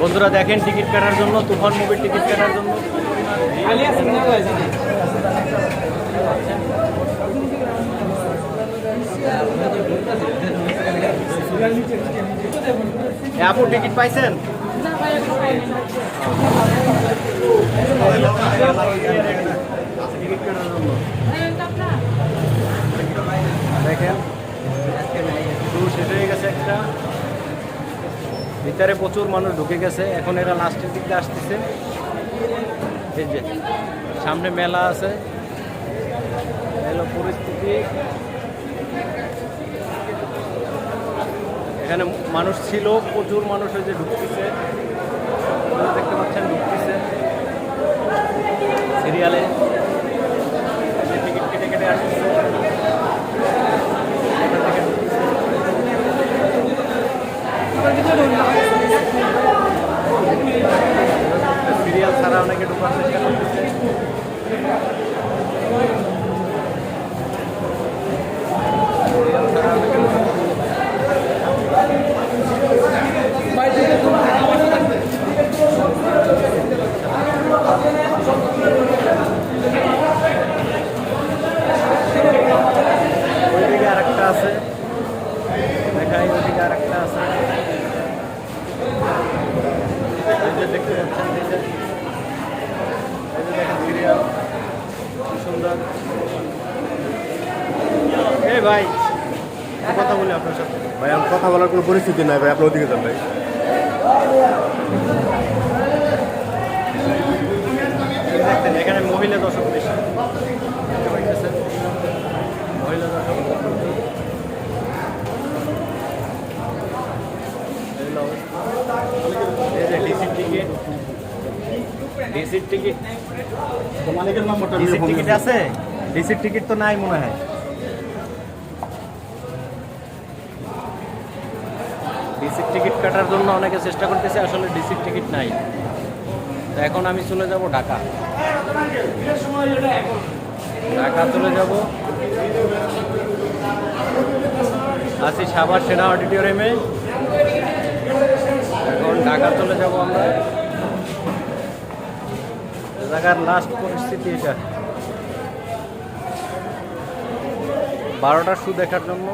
বন্ধুরা দেখেন টিকিট কাটার জন্য, তুফান মুভির টিকিট কাটার জন্য। আপু, টিকিট পাইছেন? দেখেন। শুরু শেষ হয়ে গেছে একটা। ভিতরে প্রচুর মানুষ ঢুকে গেছে। এখন এরা লাস্টের দিকে আসতেছে। এই যে, সামনে মেলা আছে। এলো পরিস্থিতি। এখানে মানুষ ছিল, প্রচুর মানুষ যে ঢুকতেছে। দেখতে পাচ্ছেন, ঢুকতেছে। সিরিয়ালে টিকিট কেটে কেটে আসতেছে এখান থেকে ঢুকতেছে। অনেকে ঢোকার চেষ্টা করতেছে। আছে। দেখাই ওইদিকে আরেকটা আছে। দেখতে পাচ্ছেন এই যে এই যে দেখেন সিরিয়াল এই ভাই একটু কথা বলি আপনার সাথে। ভাই আমার কথা বলার কোনো পরিস্থিতি নাই ভাই আপনি ওদিকে যান ভাই। এখানে মহিলা দর্শক বেশি দেখতে পাইতেছেন মহিলা দর্শক প্রচুর। এই হলো অবস্থা। এই যে ডিসির টিকিট ডিসির টিকিট মালিকের নম্বরটা ডিসির টিকিট আছে? ডিসির টিকিট তো নাই মনে হয়। ডিসির টিকিট কাটার জন্য অনেকে চেষ্টা করতেছে আসলে ডিসির টিকিট নাই। তো এখন আমি চলে যাব ঢাকা। ঢাকা চলে যাব। আছি সাভার সেনা অডিটোরিয়ামে। এখন ঢাকা চলে যাব আমরা। জায়গার লাস্ট পরিস্থিতি এটা। বারোটার শু দেখার জন্য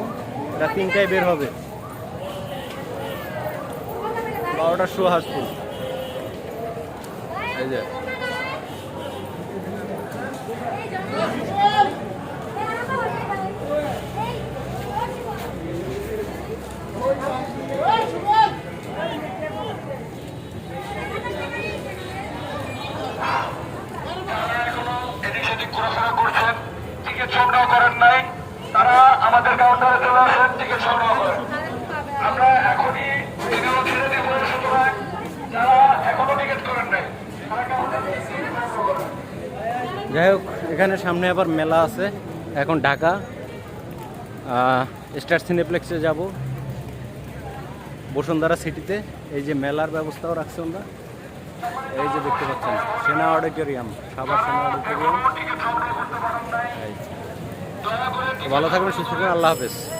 এটা তিনটায় বের হবে। বারোটার শু হাসপুর এই যে। টিকিট সংগ্রহ করেন নাই, তারা আমাদের কাউন্টারে চলে আসেন টিকিট সংগ্রহ করেন। আমরা এখনই যাই হোক, এখানে সামনে আবার মেলা আছে। এখন ঢাকা স্টার সিনেপ্লেক্সে যাব। বসুন্ধরা সিটিতে এই যে মেলার ব্যবস্থাও রাখছে আমরা। এই যে দেখতে পাচ্ছেন, সেনা অডিটোরিয়াম সাবার সেনা অডিটোরিয়াম। ভালো থাকবেন, সুস্থ থাকবেন, আল্লাহ হাফেজ।